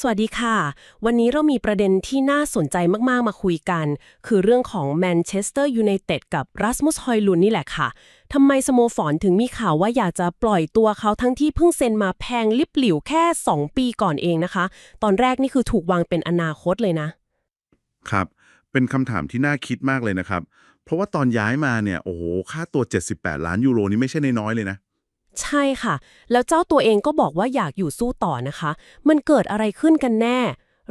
สวัสดีค่ะ วันนี้เรามีประเด็นที่น่าสนใจมาก ๆ มาคุยกัน คือเรื่องของแมนเชสเตอร์ยูไนเต็ดกับรัสมุสฮอยลุนนี่แหละค่ะทำไมสโมสรถึงมีข่าวว่าอยากจะปล่อยตัวเขาทั้งที่เพิ่งเซ็นมาแพงลิบหลิวแค่ 2 ปีก่อนเองนะคะ ตอนแรกนี่คือถูกวางเป็นอนาคตเลยนะ ครับ เป็นคำถามที่น่าคิดมากเลยนะครับ เพราะว่าตอนย้ายมาเนี่ยโอ้โหค่าตัว 78 ล้านยูโรนี่ไม่ใช่น้อยเลยนะ ใช่ค่ะ แล้วเจ้าตัวเองก็บอกว่าอยากอยู่สู้ต่อนะคะ มันเกิดอะไรขึ้นกันแน่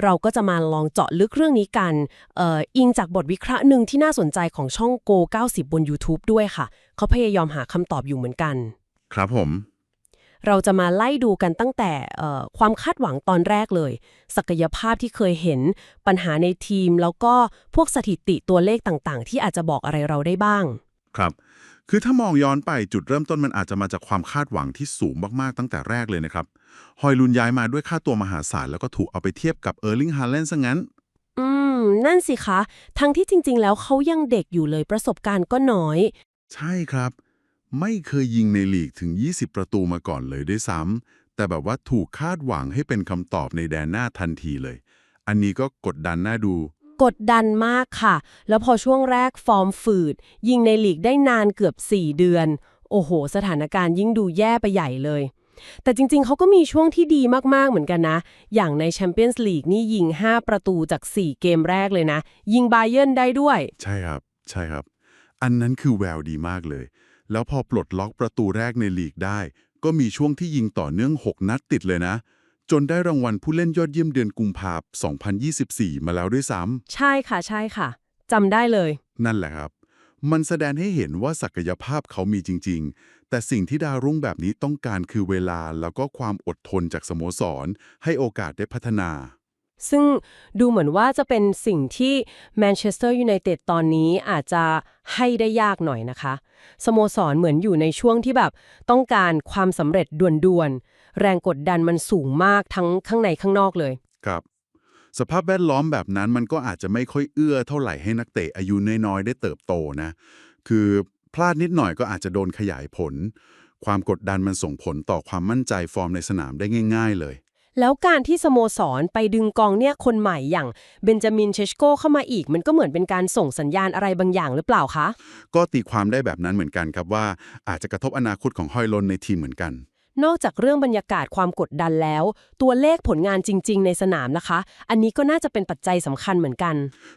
เราก็จะมาลองเจาะลึกเรื่องนี้กันเอ่ออิงจากบทวิเคราะห์หนึ่งที่น่าสนใจของช่อง Go 90 บน YouTube ด้วยค่ะ เขาพยายามหาคำตอบอยู่เหมือนกัน ครับผม เราจะมาไล่ดูกันตั้งแต่เอ่อความคาดหวังตอนแรกเลย ศักยภาพที่เคยเห็น ปัญหาในทีม แล้วก็พวกสถิติตัวเลขต่างๆ ที่อาจจะบอกอะไรเราได้บ้าง ครับ คือถ้ามองย้อนไปจุดเริ่มต้นมันอาจจะมาจากความคาดหวังที่สูงมาก ๆ ตั้งแต่แรกเลยนะครับ ฮอยลุนย้ายมาด้วยค่าตัวมหาศาล แล้วก็ถูกเอาไปเทียบกับเออร์ลิงฮาเลนซะงั้น อืม นั่นสิคะ ทั้งที่จริง ๆ แล้วเขายังเด็กอยู่เลยประสบการณ์ก็น้อย ใช่ครับ ไม่เคยยิงในลีกถึง 20 ประตูมาก่อนเลยด้วยซ้ำแต่แบบว่าถูกคาดหวังให้เป็นคำตอบในแดนหน้าทันทีเลย อันนี้ก็กดดันน่าดู กดดันมากค่ะ แล้วพอช่วงแรกฟอร์มฝืด ยิงในลีกได้นานเกือบ 4 เดือน โอ้โห สถานการณ์ยิ่งดูแย่ไปใหญ่เลย แต่จริงๆ เขาก็มีช่วงที่ดีมากๆ เหมือนกันนะ อย่างในแชมเปี้ยนส์ลีกนี่ยิง 5 ประตูจาก 4 เกมแรกเลยนะ ยิงบาเยิร์นได้ด้วย ใช่ครับ ใช่ครับ อันนั้นคือแววดีมากเลย แล้วพอปลดล็อกประตูแรกในลีกได้ ก็มีช่วงที่ยิงต่อเนื่อง 6 นัดติดเลยนะ จนได้รางวัลผู้เล่นยอดเยี่ยมเดือนกุมภาพันธ์2024 มาแล้วด้วยซ้ใช่ค่ะใช่ค่ะจำได้เลยำนั่นแหละครับ มันแสดงให้เห็นว่าศักยภาพเขามีจริง ๆ แต่สิ่งที่ดาวรุ่งแบบนี้ต้องการคือเวลาแล้วก็ความอดทนจากสโมสร ให้โอกาสได้พัฒนา ซึ่งดูเหมือนว่าจะเป็นสิ่งที่แมนเชสเตอร์ยูไนเต็ดตอนนี้อาจจะให้ได้ยากหน่อยนะคะ สโมสรเหมือนอยู่ในช่วงที่แบบต้องการความสำเร็จด่วนๆ แรงกดดันมันสูงมากทั้งข้างในข้างนอกเลย ครับ สภาพแวดล้อมแบบนั้นมันก็อาจจะไม่ค่อยเอื้อเท่าไหร่ให้นักเตะอายุน้อยๆได้เติบโตนะ คือพลาดนิดหน่อยก็อาจจะโดนขยายผล ความกดดันมันส่งผลต่อความมั่นใจฟอร์มในสนามได้ง่าย ๆ เลย แล้วการที่สโมสรไปดึงกองเนี่ยคนใหม่อย่างเบนจามินเชชโกเข้ามาอีก มันก็เหมือนเป็นการส่งสัญญาณอะไรบางอย่างหรือเปล่าคะ ก็ตีความได้แบบนั้นเหมือนกันครับว่าอาจจะกระทบอนาคตของฮอยลนในทีมเหมือนกัน นอกจากเรื่องบรรยากาศความกดดันแล้ว ตัวเลขผลงานจริง ๆ ในสนามนะคะ อันนี้ก็น่าจะเป็นปัจจัยสำคัญเหมือนกัน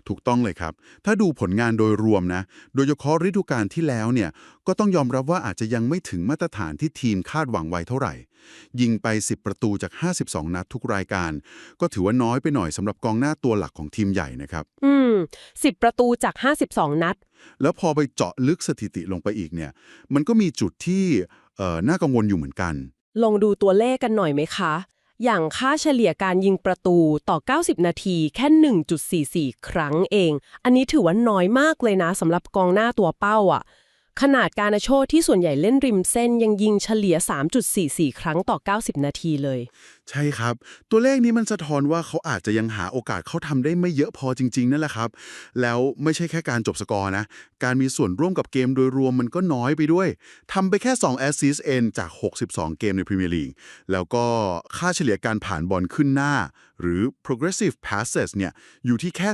ถูกต้องเลยครับ ถ้าดูผลงานโดยรวมนะ โดยเฉพาะฤดูกาลที่แล้วเนี่ย ก็ต้องยอมรับว่าอาจจะยังไม่ถึงมาตรฐานที่ทีมคาดหวังไว้เท่าไหร่ ยิงไป 10 ประตูจาก 52 นัดทุกรายการ ก็ถือว่าน้อยไปหน่อยสำหรับกองหน้าตัวหลักของทีมใหญ่นะครับ อืม 10 ประตูจาก 52 นัด แล้วพอไปเจาะลึกสถิติลงไปอีกเนี่ย มันก็มีจุดที่ เอ่อน่ากังวลอยู่เหมือนกัน ลองดูตัวเลขกันหน่อยไหมคะ อย่างค่าเฉลี่ยการยิงประตูต่อ 90 นาทีแค่ 1.44 ครั้งเอง อันนี้ถือว่าน้อยมากเลยนะสำหรับกองหน้าตัวเป้าอะ่ะ ขนาดการโชที่ส่วนใหญ่เล่นริมเส้นยังยิงเฉลี่ย 3.44 ครั้งต่อ 90 นาทีเลย ใช่ครับ ตัวเลขนี้มันสะท้อนว่าเขาอาจจะยังหาโอกาสเขาทำได้ไม่เยอะพอจริง ๆ นั่นแหละครับ แล้วไม่ใช่แค่การจบสกอร์นะ การมีส่วนร่วมกับเกมโดยรวมมันก็น้อยไปด้วยทำไปแค่ 2 แอสซิสเองจาก 62 เกมในพรีเมียร์ลีกแล้วก็ค่าเฉลี่ยการผ่านบอลขึ้นหน้า หรือ progressive passes เนี่ยอยู่ที่แค่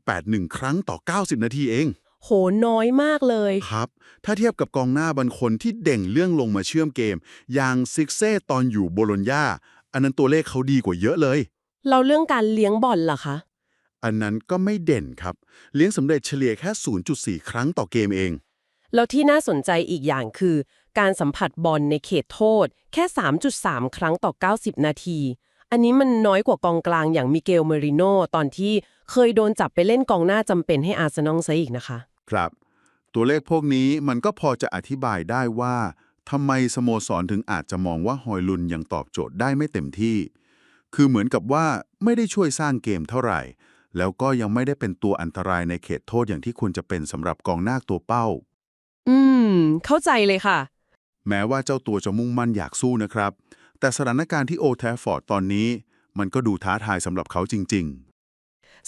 0.81 ครั้งต่อ 90 นาทีเอง โหน้อยมากเลย ครับ ถ้าเทียบกับกองหน้าบางคนที่เด่งเรื่องลงมาเชื่อมเกม อย่างซิกเซ่ตอนอยู่โบโลญญาอันนั้นตัวเลขเขาดีกว่าเยอะเลย เราเรื่องการเลี้ยงบอลล่ะคะ อันนั้นก็ไม่เด่นครับ เลี้ยงสำเร็จเฉลี่ยแค่ 0.4 ครั้งต่อเกมเอง แล้วที่น่าสนใจอีกอย่างคือ การสัมผัสบอลในเขตโทษ แค่ 3.3 ครั้งต่อ 90 นาที อันนี้มันน้อยกว่ากองกลางอย่างมิเกลเมริโนตอนที่เคยโดนจับไปเล่นกองหน้าจำเป็นให้อาร์เซนอลซะอีกนะคะ ครับ ตัวเลขพวกนี้มันก็พอจะอธิบายได้ว่าทำไมสโมสรถึงอาจจะมองว่าฮอยลุนยังตอบโจทย์ได้ไม่เต็มที่ คือเหมือนกับว่าไม่ได้ช่วยสร้างเกมเท่าไหร่ แล้วก็ยังไม่ได้เป็นตัวอันตรายในเขตโทษอย่างที่ควรจะเป็นสำหรับกองหน้าตัวเป้า อืม เข้าใจเลยค่ะ แม้ว่าเจ้าตัวจะมุ่งมั่นอยากสู้นะครับ แต่สถานการณ์ที่โอแทฟฟอร์ดตอนนี้ มันก็ดูท้าทายสำหรับเขาจริง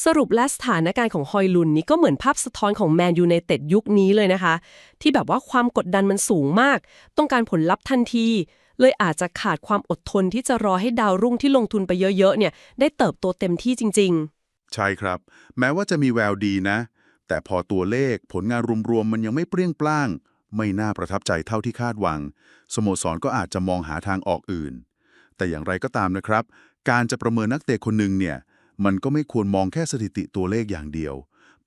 สรุปและสถานการณ์ของฮอยลุนนี่ก็เหมือนภาพสะท้อนของแมนยูในเต็ดยุคนี้เลยนะคะ ที่แบบว่าความกดดันมันสูงมาก ต้องการผลลัพธ์ทันที เลยอาจจะขาดความอดทนที่จะรอให้ดาวรุ่งที่ลงทุนไปเยอะๆเนี่ยได้เติบโตเต็มที่จริง ๆ ใช่ครับ แม้ว่าจะมีแววดีนะ แต่พอตัวเลขผลงานรวมๆมันยังไม่เปรี้ยงปร้าง ไม่น่าประทับใจเท่าที่คาดหวัง สโมสรก็อาจจะมองหาทางออกอื่น แต่อย่างไรก็ตามนะครับ การจะประเมินนักเตะคนหนึ่งเนี่ย มันก็ไม่ควรมองแค่สถิติตัวเลขอย่างเดียว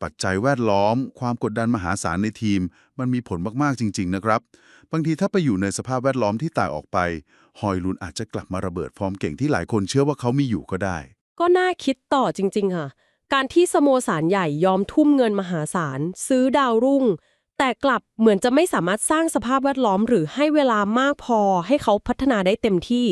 ปัจจัยแวดล้อม ความกดดันมหาศาลในทีม มันมีผลมากๆจริง ๆ นะครับ บางทีถ้าไปอยู่ในสภาพแวดล้อมที่ต่างออกไป ฮอยลุนอาจจะกลับมาระเบิดฟอร์มเก่งที่หลายคนเชื่อว่าเขามีอยู่ก็ได้ ก็น่าคิดต่อจริง ๆ ค่ะ การที่สโมสรใหญ่ยอมทุ่มเงินมหาศาล ซื้อดาวรุ่ง แต่กลับเหมือนจะไม่สามารถสร้างสภาพแวดล้อม หรือให้เวลามากพอให้เขาพัฒนาได้เต็มที่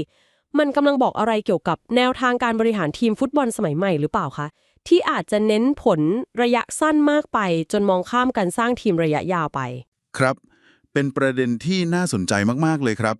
มันกำลังบอกอะไรเกี่ยวกับแนวทางการบริหารทีมฟุตบอลสมัยใหม่หรือเปล่าคะ ที่อาจจะเน้นผลระยะสั้นมากไป จนมองข้ามการสร้างทีมระยะยาวไป ครับ เป็นประเด็นที่น่าสนใจมาก ๆ เลยครับ